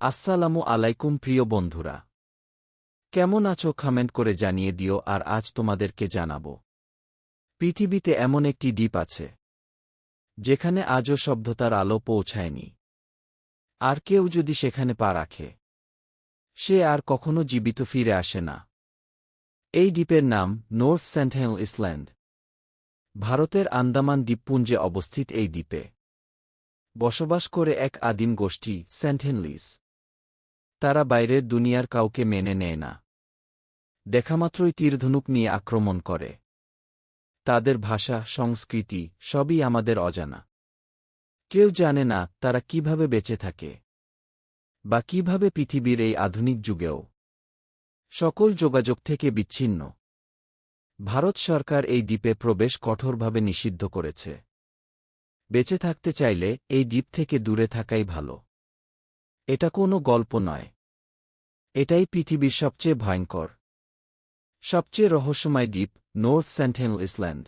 আসসালামু আলাইকুম প্রিয় বন্ধুরা। কেমন আছো কমেন্ট করে জানিয়ে দিও আর আজ তোমাদেরকে জানাব। পৃথিবীতে এমন একটি দ্বীপ আছে, যেখানে আজও সভ্যতার আলো পৌঁছায়নি। আর কেউ যদি সেখানে পা রাখে, সে আর কখনো জীবিত ফিরে আসে না। এই দ্বীপের নাম নর্থ সেন্টহেল ইসল্যান্ড ভারতের আন্দামান দ্বীপপুঞ্জে অবস্থিত এই দ্বীপে বসবাস করে এক আদিম গোষ্ঠী সেন্টেনলিস তারা বাইরের দুনিয়ার কাউকে মেনে নেয় না। দেখামাত্রই তীরধনুক নিয়ে আক্রমণ করে। তাদের ভাষা, সংস্কৃতি সবই আমাদের অজানা। কেউ জানে না তারা কীভাবে বেঁচে থাকে বা কীভাবে পৃথিবীর এই আধুনিক যুগেও। সকল যোগাযোগ থেকে বিচ্ছিন্ন। ভারত সরকার এই দ্বীপে প্রবেশ কঠোরভাবে নিষিদ্ধ করেছে। বেঁচে থাকতে চাইলে এই দ্বীপ থেকে দূরে থাকাই ভালো। এটা কোনো গল্প নয়। এটাই পৃথিবীর সবচেয়ে ভয়ঙ্কর। সবচেয়ে রহস্যময় দ্বীপ নর্থ সেন্টেনল ইসল্যান্ড